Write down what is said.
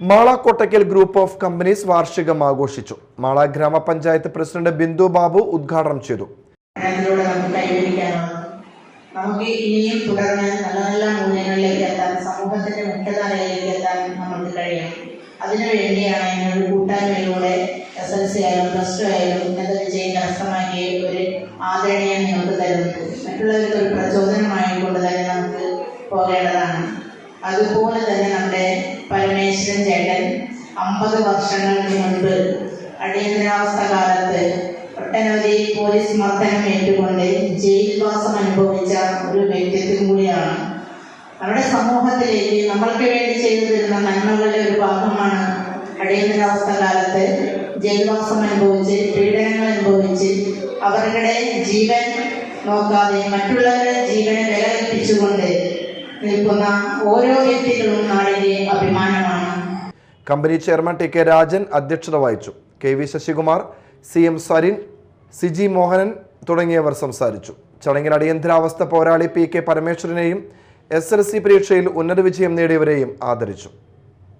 Mala Kottakkal group of companies വാർഷികം ആഘോഷിച്ചു മാള ഗ്രാമപഞ്ചായത്ത് പ്രസിഡന്റ് ബിന്ദു ബാബു ഉദ്ഘാടനം ചെയ്തു. നമുക്ക് ഇനിയും തുടർന്ന് നല്ല നല്ല മൂല്യങ്ങളിലേക്ക് എത്താൻ സമൂഹത്തിന്റെ മുഖ്യധാരയിലേക്ക് എത്താൻ നമുക്ക് കഴിയണം. അതിനുവേണ്ടിയാണ് ഞങ്ങൾ കൂട്ടായ്മയിലൂടെ എസ് എൽ സി ആയാലും പ്ലസ് ടു ആയാലും ഉന്നത വിജയം കരസ്ഥമാക്കിയ ഒരു ആദരണീയം നിങ്ങൾക്ക് തരുന്നത്. മറ്റുള്ളവർക്ക് ഒരു പ്രചോദനമായിക്കൊണ്ട് തന്നെ നമുക്ക് പോകേണ്ടതാണ് അതുപോലെ തന്നെ നമ്മുടെ പരമേശ്വരൻ ചേട്ടൻ അമ്പത് വർഷങ്ങൾക്ക് മുൻപ് അടിയന്തരാവസ്ഥ കാലത്ത് ഒട്ടനവധി പോലീസ് മർദ്ദനം ഏറ്റുകൊണ്ട് ജയിൽവാസം അനുഭവിച്ച ഒരു വ്യക്തിത്വം കൂടിയാണ്. നമ്മുടെ സമൂഹത്തിലേക്ക് നമ്മൾക്ക് വേണ്ടി ചെയ്തു തരുന്ന നന്മകളുടെ ഒരു ഭാഗമാണ് അടിയന്തരാവസ്ഥ കാലത്ത് ജയിൽവാസം അനുഭവിച്ച് പീഡനങ്ങൾ അനുഭവിച്ച് അവരുടെ ജീവൻ നോക്കാതെ മറ്റുള്ളവരുടെ ജീവനെ വില കൽപ്പിച്ചുകൊണ്ട് നിൽക്കുന്ന ഓരോ വ്യക്തികളും നാടിന്റെ അഭിമാനമാണ്. Company chairman T K Rajan അധ്യക്ഷത വഹിച്ചു. K V Sasikumar C M Sarin Siji Mohanan തുടങ്ങിയവർ സംസാരിച്ചു. ചടങ്ങിൽ അടിയന്തരാവസ്ഥ പോരാളി പി കെ പരമേശ്വരനെയും എസ് എൽ സി പരീക്ഷയിൽ ഉന്നത വിജയം നേടിയവരെയും ആദരിച്ചു.